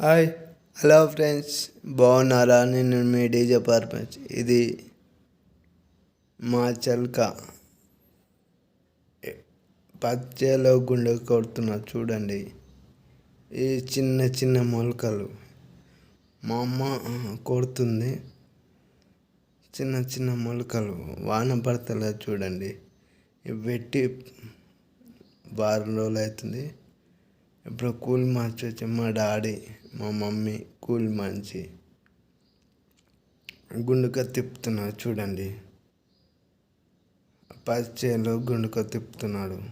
Hi hello friends. బాగున్నారా? నేను మీ DJ purpose ఇది మా చల్క పచ్చలో గుండె కొడుతున్నా చూడండి. ఈ చిన్న చిన్న మొలకలు. మా అమ్మ కొడుతుంది. చిన్న చిన్న మొలకలు. వాన పడతలా చూడండి. పెట్టి వారం రోజులు అవుతుంది. ఇప్పుడు కూల్ మార్చి వచ్చి మా డాడీ మా మమ్మీ కూల్ మంచి. గుండుక తిప్పుతున్నాడు చూడండి. పచ్చేలో గుండుక తిప్పుతున్నాడు.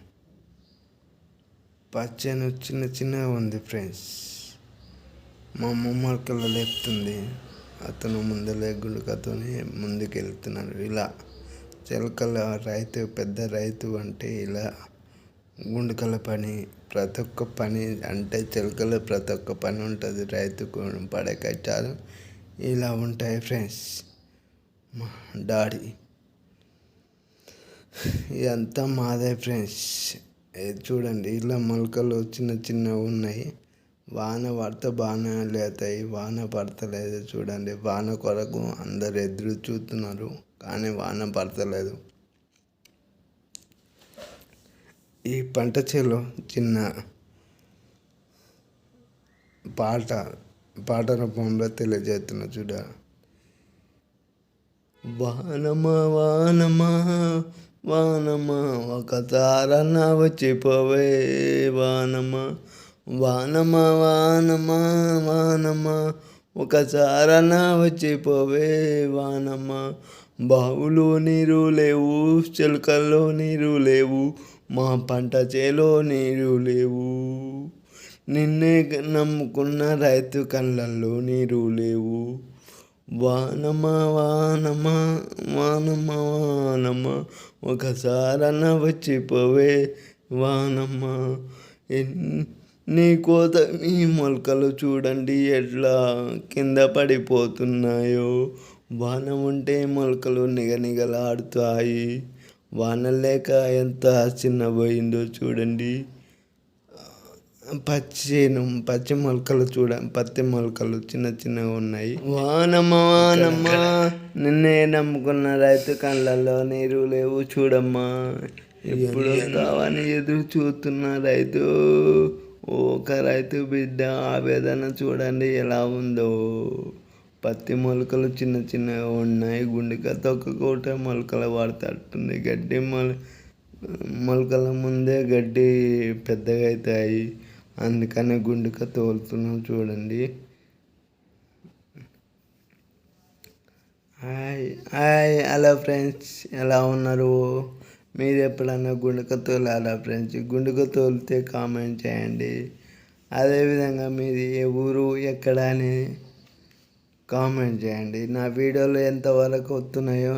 పచ్చేను చిన్న చిన్నగా ఉంది ఫ్రెండ్స్. మా అమ్మమ్మ కళ్ళ లేపుతుంది. అతను ముందలే గుండుకతోనే ముందుకు వెళ్తున్నాడు ఇలా చిలకల రైతు పెద్ద రైతు అంటే ఇలా గుండుకల పని ప్రతి ఒక్క పని అంటే చిలకలో ప్రతి ఒక్క పని ఉంటుంది. రైతుకు పడే కష్టాలు ఇలా ఉంటాయి ఫ్రెండ్స్. మా డాడీ. ఇదంతా మాదే ఫ్రెండ్స్. చూడండి ఇలా మొలకలు చిన్న చిన్నవి ఉన్నాయి. వాన పడితే బాగానే లేతాయి వాన పడతలేదు చూడండి. వాన కొరకు అందరు ఎదురు చూస్తున్నారు కానీ వాన పడతలేదు. ఈ పంట చేలో చిన్న పాట పాట రూపంలో తెలియజేస్తున్న చూడ. వానమా వానమా వానమా ఒక తారన వచ్చిపోవే. వానమా వానమా వానమా వానమా ఒకసారన్నా వచ్చిపోవే. వానమ్మా బావులో నీరు లేవు చిలకల్లో నీరు లేవు మా పంట చేలో నీరు లేవు. నిన్నే నమ్ముకున్న రైతు కళ్ళల్లో నీరు లేవు. వానమా వానమా వానమా వానమా ఒకసారన్న వచ్చిపోవే వానమ్మా నీ కోత మీ మొలకలు చూడండి ఎట్లా కింద పడిపోతున్నాయో. వాన ఉంటే మొలకలు నిగనిగలాడుతాయి. వాన లేక ఎంత చిన్నపోయిందో చూడండి. పచ్చిను పచ్చి మొలకలు చూడ పత్తి మొలకలు చిన్న చిన్నగా ఉన్నాయి. వానమ్మ వానమ్మ నిన్నే నమ్ముకున్న రైతు కళ్ళల్లో నీరు లేవు చూడమ్మా. ఎప్పుడు కావని ఎదురు చూస్తున్న రైతు ఒక రైతు బిడ్డ ఆవేదన చూడండి ఎలా ఉందో. పత్తి మొలకలు చిన్న చిన్నగా ఉన్నాయి. గుండుకతో ఒక కోట మొలకలు వాడుతట్టుంది గడ్డి మొల మొలకల ముందే గడ్డి పెద్దగా అవుతాయి. అందుకనే గుండెక తోలుతున్నాం చూడండి. హాయ్ హాయ్ హలో ఫ్రెండ్స్ ఎలా ఉన్నారు? మీరు ఎప్పుడన్నా గుండెక తోలారా ఫ్రెండ్స్? గుండెక తోలితే కామెంట్ చేయండి. అదేవిధంగా మీది ఏ ఊరు ఎక్కడ అని కామెంట్ చేయండి. నా వీడియోలు ఎంతవరకు వస్తున్నాయో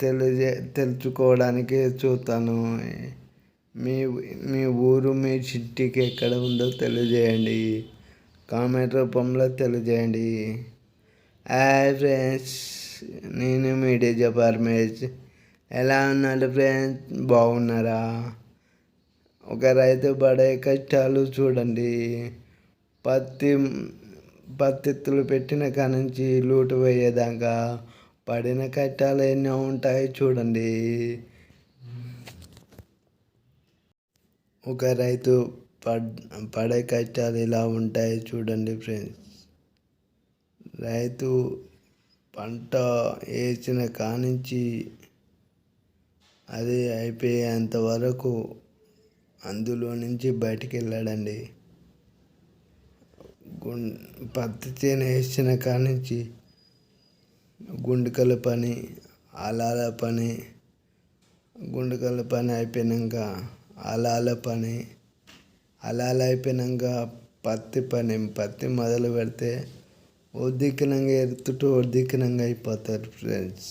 తెలియజే తెలుసుకోవడానికి చూస్తాను. మీ మీ ఊరు మీ చిట్టికి ఎక్కడ ఉందో తెలియజేయండి. కామెంట్ రూపంలో తెలియజేయండి. హాయ్ ఫ్రెండ్స్ నేను మీ డీజే పర్మేష్ ఎలా ఉన్నారు ఫ్రెండ్స్? బాగున్నారా? ఒక రైతు పడే కష్టాలు చూడండి. పత్తి పత్తిత్తులు పెట్టిన కానుంచి లూటు పోయేదాకా పడిన కట్టాలు ఎన్నో ఉంటాయి చూడండి. ఒక రైతు పడ్ పడే కష్టాలు ఇలా ఉంటాయి చూడండి ఫ్రెండ్స్. రైతు పంట వేసిన కానించి అది అయిపోయేంత వరకు అందులో నుంచి బయటికి వెళ్ళాడండి. పత్తి చేను వేసిన కాడ నుంచి గుండెకల పని అలాల పని గుండుకల పని అయిపోయినాక అలాల పని అలాల అయిపోయినాక పత్తి పని పత్తి మొదలు పెడితే ఒద్దికినంగా ఎత్తుటూ ఒద్దికినంగా అయిపోతారు ఫ్రెండ్స్